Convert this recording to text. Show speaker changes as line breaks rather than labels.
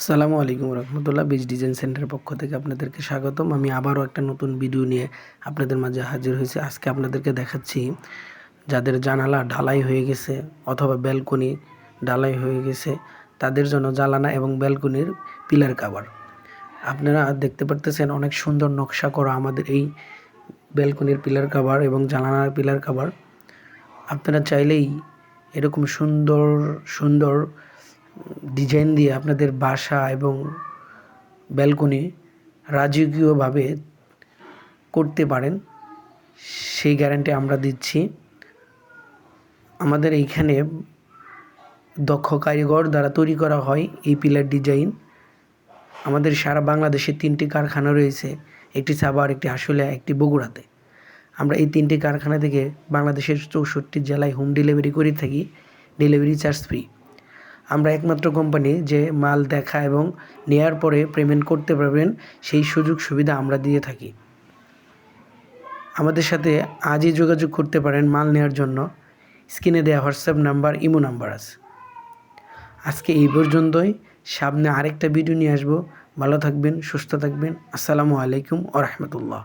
আসসালামু আলাইকুম রহমতুল্লাহ, বিজ ডিজাইন সেন্টারের পক্ষ থেকে আপনাদেরকে স্বাগতম। আমি আবারও একটা নতুন ভিডিও নিয়ে আপনাদের মাঝে হাজির হয়েছি। আজকে আপনাদেরকে দেখাচ্ছি যাদের জানালা ঢালাই হয়ে গেছে অথবা ব্যালকনি ঢালাই হয়ে গেছে, তাদের জন্য জ্বালানা এবং ব্যালকনির পিলার কাভার। আপনারা দেখতে পারতেছেন অনেক সুন্দর নকশা করা আমাদের এই ব্যালকনির পিলার কাভার এবং জানালার পিলার কাভার। আপনারা চাইলেই এরকম সুন্দর সুন্দর ডিজাইন দিয়ে আপনাদের বাসা এবং ব্যালকনি রাজকীয়ভাবে করতে পারেন, সেই গ্যারান্টি আমরা দিচ্ছি। আমাদের এইখানে দক্ষ কারিগর দ্বারা তৈরি করা হয় এই পিলার ডিজাইন। আমাদের সারা বাংলাদেশে তিনটি কারখানা রয়েছে, একটি সাবার একটি আশুলিয়া, একটি বগুড়াতে। আমরা এই তিনটি কারখানা থেকে বাংলাদেশের চৌষট্টি জেলায় হোম ডেলিভারি করে থাকি, ডেলিভারি চার্জ ফ্রি। আমরা একমাত্র কোম্পানি যে মাল দেখা এবং নেয়ার পরে পেমেন্ট করতে পারবেন, সেই সুযোগ সুবিধা আমরা দিয়ে থাকি। আমাদের সাথে আজই যোগাযোগ করতে পারেন মাল নেওয়ার জন্য। স্ক্রিনে দেওয়া হোয়াটসঅ্যাপ নাম্বার, ইমো নাম্বার আছে। আজকে এই পর্যন্তই। সামনে আরেকটা ভিডিও নিয়ে আসব। ভালো থাকবেন, সুস্থ থাকবেন। আসসালামু আলাইকুম ও রহমতুল্লাহ।